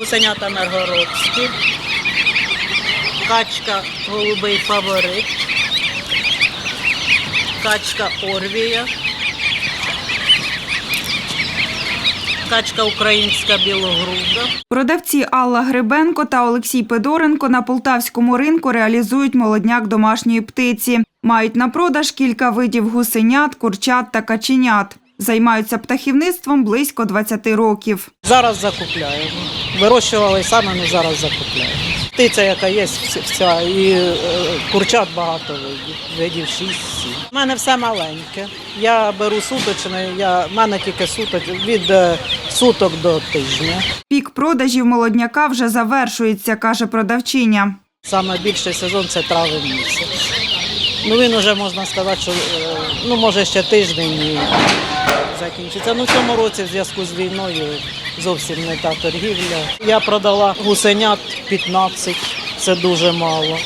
Гусенята Миргородські, качка голубий фаворит, качка Орвія, качка українська білогруда. Продавці Алла Грибенко та Олексій Педоренко на полтавському ринку реалізують молодняк домашньої птиці. Мають на продаж кілька видів гусенят, курчат та каченят. Займаються птахівництвом близько 20 років. Зараз закупляємо. Вирощували саме, але зараз закупляємо. Птиця, яка є, вся- і е, курчат багато видів, видів 6-7. У мене все маленьке. Я беру суточне, я, в мене тільки суток, від е, суток до тижня. Пік продажів молодняка вже завершується, каже продавчиня. Саме більший сезон це травень місяць. Ну він вже можна сказати, що е, ну може ще тиждень і закінчиться. Ну цьому році в зв'язку з війною зовсім не та торгівля. Я продала гусенят 15, це дуже мало.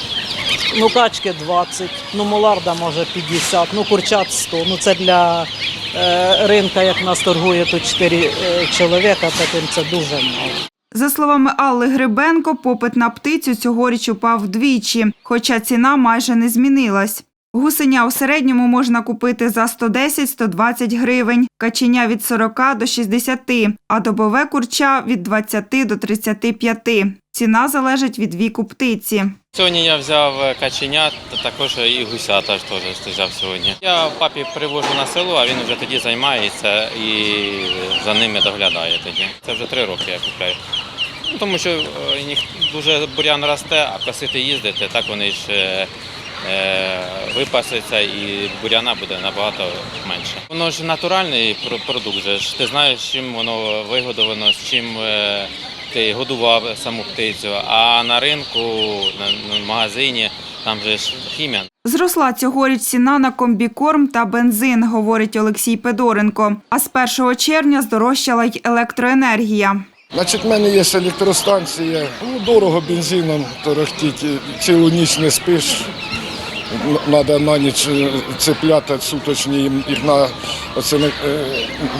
Ну, качки 20, ну муларда може 50, ну курчат 100. Ну це для е, ринка, як нас торгує тут 4 е, чоловіка, таким це дуже мало. За словами Алли Грибенко, попит на птицю цьогоріч упав вдвічі, хоча ціна майже не змінилась. Гусеня у середньому можна купити за 110-120 гривень, каченя від 40 до 60, а добове курча від 20 до 35. Ціна залежить від віку птиці. Сьогодні я взяв е, каченят, також і гусята теж взяв сьогодні. Я папі привожу на село, а він вже тоді займається і за ними доглядає тоді. Це вже три роки я купляю. Тому що е, дуже бурян росте, а косити їздити, так вони ж е, е, випасуться і буряна буде набагато менше. Воно ж натуральний про- продукт, же ти знаєш, чим воно вигодовано, з чим ти годував саму птицю, а на ринку, на, магазині, там же ж хімія. Зросла цьогоріч ціна на комбікорм та бензин, говорить Олексій Педоренко. А з 1 червня здорожчала й електроенергія. Значить, в мене є електростанція. Ну, дорого бензином торохтіть, цілу ніч не спиш. Треба на ніч е, цепляти суточні їх на оцими е,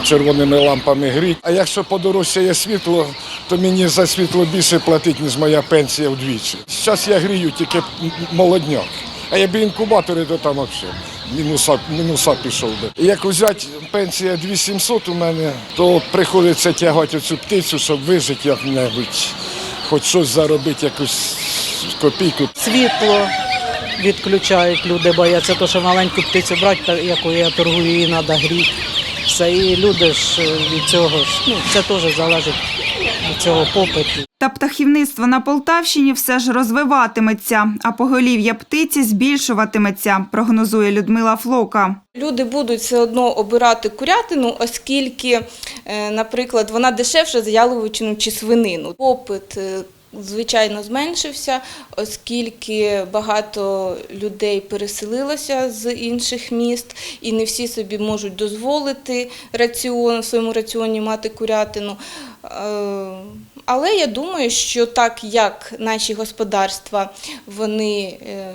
червоними лампами гріть. А якщо подорожчає світло, то мені за світло більше платить, ніж моя пенсія вдвічі. Зараз я грію тільки молодняк. А якби інкубатори, то там взагалі мінуса, мінуса пішов би. Як взяти пенсія 2700 у мене, то приходиться тягати цю птицю, щоб вижити як-небудь, хоч щось заробити, якусь копійку. світло відключають, люди бояться, то, що маленьку птицю брати, яку я торгую, її треба гріти. Все, і люди ж е, від цього ж, ну, це теж залежить від цього попиту. Та птахівництво на Полтавщині все ж розвиватиметься, а поголів'я птиці збільшуватиметься, прогнозує Людмила Флока. Люди будуть все одно обирати курятину, оскільки, е, наприклад, вона дешевша за яловичину чи свинину. Попит, е, звичайно, зменшився, оскільки багато людей переселилося з інших міст, і не всі собі можуть дозволити раціон, в своєму раціоні мати курятину. Але я думаю, що так як наші господарства вони е,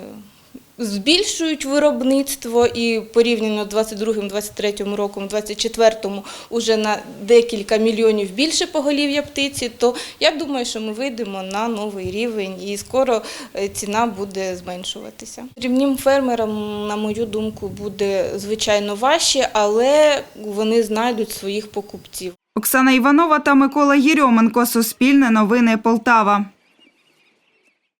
збільшують виробництво і порівняно з 22-23 роком, 24-му уже на декілька мільйонів більше поголів'я птиці, то я думаю, що ми вийдемо на новий рівень і скоро е, ціна буде зменшуватися. Дрібним фермерам, на мою думку, буде звичайно важче, але вони знайдуть своїх покупців. Оксана Іванова та Микола Єрьоменко. Суспільне новини Полтава.